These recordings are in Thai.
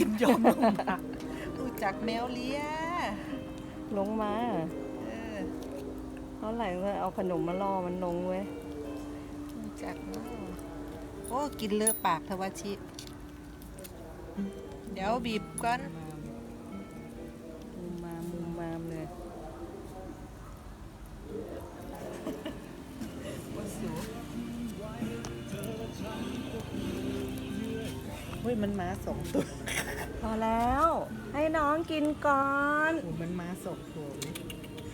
เห็นอยู่นะกล้าเป็นยอมลงมารู้จักแมวเลียลงมาเออเท่าไหร่ก็เอาขนมมาล่อมันลงเว้ยรู้จักเนาะโอ้กินเลอะปากทวชิ เดี๋ยวบีบก่อน มุมมามมุมมามเลยเฮ้ยมันมาสองตัว พอแล้ว ให้น้องกินก่อนโอ้มันมาสองตัวเลย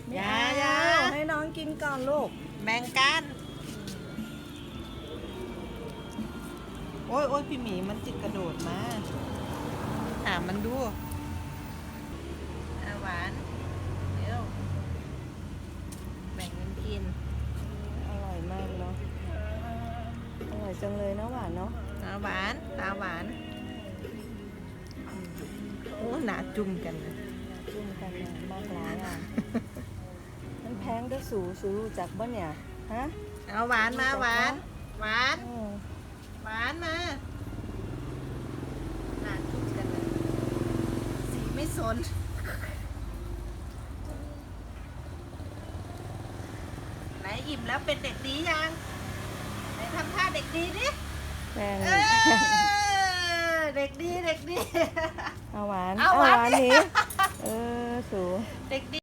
ไม่อย่าเอย่าให้น้องกินก่อนลูก แบ่งกัน โอ้ยโอ้ยพี่หมีมันจิกกระโดดมาถามมันดูอาหวาน เดี๋ยว แบ่งกันกิน อร่อยมากเนาะ อร่อยจังเลยนะหวานเนาะ ตาหวาน ตาหวานอืมโอ้ หนาจุ่มกันเลยจุ่มกันเนี่ยมากหลายอะ มันแพงด้วยสูสูรู้จักบ่เนี่ย ฮะ เอาหวานมาหวานหวานอืมหวานมาหนาจุ่มกันเลยสีไม่สนไหนอิ่มแล้วเป็นเด็กดียังไหนทำท่าเด็กดีดิ แพงเออเด็กดีเด็กดี เอาหวานเอาหวานหนี้เออสู เด็กดี